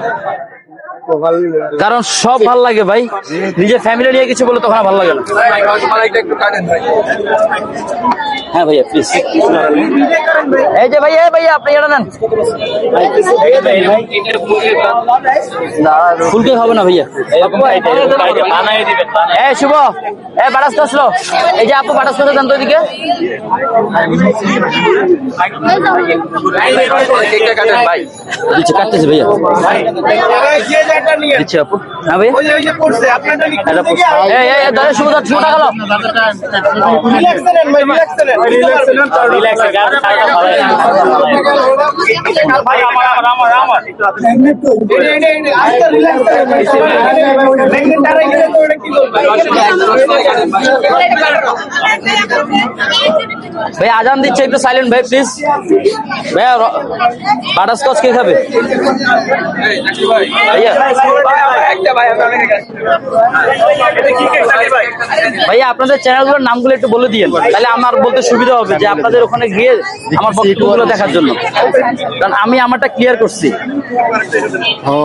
Perfect. কারণ সব ভালো লাগে ভাই নিজের ফ্যামিলি নিয়ে কিছু বলে তখন আর ভালো লাগে না হ্যাঁ ভাইয়া প্লিজ এই যে ভাইয়া ভাইয়া আপনি এটা নেন ফুলকে হবে না ভাইয়া এ শুভ এ বাটাস আসলো এই যে আপু বাটাস করে দেন তো এদিকে কাটতেছে ভাইয়া দিচ্ছে আপু। হ্যাঁ লাও। ভাই আজান দিচ্ছে একটু সাইলেন্ট ভাই প্লিজ ভাইয়া বাটারস্কচ কে খাবে? ভাইয়া। ভাইয়া আপনাদের চ্যানেলগুলোর নামগুলো একটু বলে দিয়েন। তাহলে আমার বলতে সুবিধা হবে যে আপনাদের ওখানে গিয়ে আমার বক্তব্যগুলো দেখার জন্য। কারণ আমি আমারটা ক্লিয়ার করছি।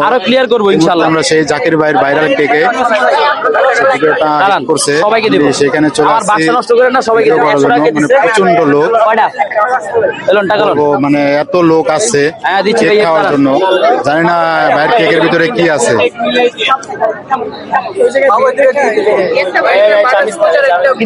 আরও ক্লিয়ার করব ইনশাল্লাহ। আমরা সেই জাকির ভাইয়ের ভাইরাল ভিডিওটা করছে। সবাইকে দিব। সেখানে চলে আসছি। মানে প্রচণ্ড লোক। মানে এত লোক আসছে হ্যাঁ, খাওয়ার। জন্য। জানি না ভাইয়ের কেকের ভিতরে কি আছে। কি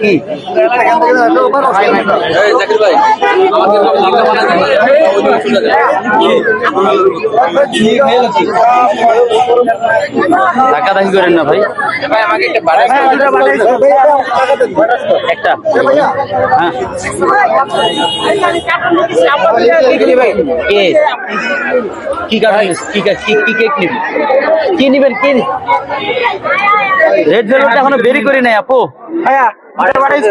কি ধাক্কা ধাক্কি করেন না ভাই একটা হ্যাঁ কি কি কি কি কি নিবেন? কি রেড ভেলভেট এখনও বেরি করি নাই আপু। বাটাস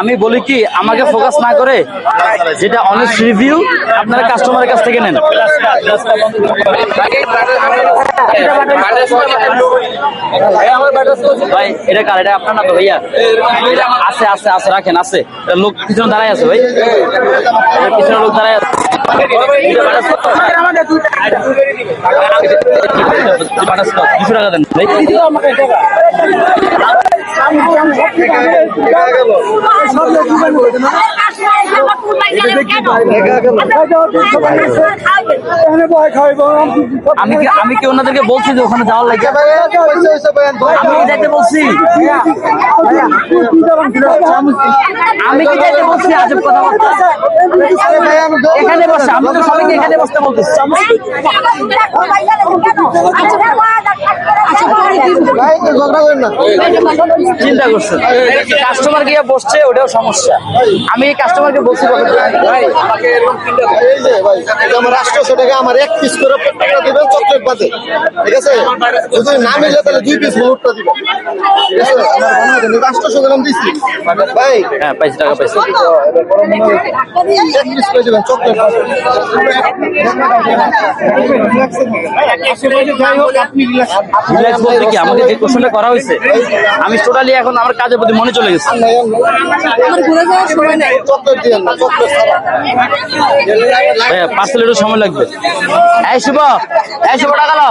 আমি বলি কি আমাকে ফোকাস না করে যেটা অনেস্ট রিভিউ আপনারা কাস্টমারের কাছ থেকে নেন। আছে আছে আছে, রাখেন, আছে। লোক পিছনে দাঁড়ায় আছে ভাই। পিছনে লোক দাঁড়ায় আছে। দুশো টাকা দেন ভাই। আমি কি আমি কি ওনাদেরকে বলছি যে ওখানে যাওয়ার লাগে আমি যাইতে বলছি আমি কি যাইতে বলছি আজব কথাবার্তা এখানে বসে আমি তো সবাইকে এখানে বসতে বলতেছি চিন্তা করছেন কাস্টমার গিয়ে বসছে ওটাও সমস্যা আমি কাস্টমারকে বলছি ভাই আমাকে এরকম তিনটা এই যে ভাই এটা আমার রাষ্ট্র সেটাকে আমার এক পিস করে প্রত্যেকটা দিবেন চকলেট বাদে। ঠিক আছে? যদি না মিলে তাহলে দুই পিস মুহূর্ত দিবেন ঠিক আছে? আমার মনে হয় দিচ্ছি ভাই হ্যাঁ টাকা পাইছি। এক পিস করে দিবেন চকলেট রিল্যাক্স বলতে কি আমাকে যে কোশ্চেনটা করা হয়েছে আমি টোটালি এখন আমার কাজের প্রতি মনে চলে গেছে। পার্সেল একটু সময় লাগবে। এই শুভ এই শুভ টাকা।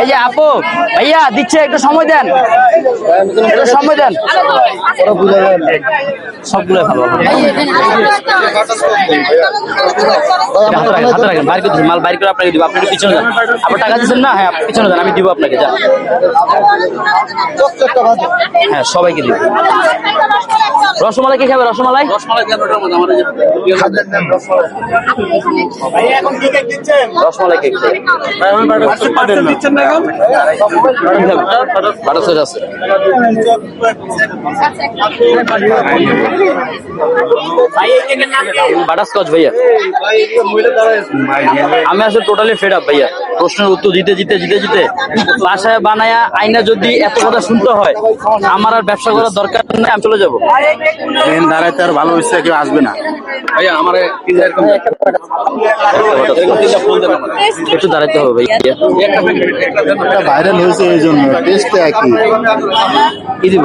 এই যে আপু ভাইয়া দিচ্ছে একটু সময় দেন। একটু সময় দেন। সবগুলো ভালো হাতে রাখেন হাতে রাখেন বাইর করে মাল বাইর করে আপনাকে দিব। আপনি একটু পিছনে যান। আপনার টাকা দিচ্ছেন না? হ্যাঁ পিছনে যান আমি দিব আপনাকে যান হ্যাঁ সবাইকে দিব। রসমালাই কি খাবে? Rasmalai? Rasmalai cake butter sauce আছে। বাটারস্কচ ভাইয়া আমি আসলে টোটালি ফেড আপ ভাইয়া। প্রশ্নের উত্তর দিতে দিতে দিতে দিতে বাসায় বানায়া আইনা যদি এত কথা শুনতে হয় আমার আর ব্যবসা করার দরকার নেই আমি চলে যাব। মেন দাঁড়াইতে আর ভালো হচ্ছে কেউ আসবে না। একটু দাঁড়াতে হবে ভাইয়া। ভাইরাল হয়েছে এই জন্য টেস্ট একই। কি দিব?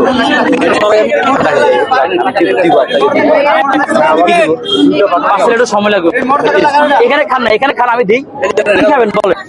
আসলে একটু সময় লাগবে। এখানে খান না এখানে খান আমি দিই। খাবেন বলে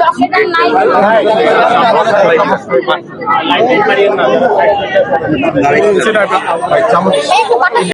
সস গেল হ্যাঁ বন্ধ করে খাবেন এখানে এই এনতে বাইরে না দাঁড়ান হন লাইট এলা ভাই। ভাইয়া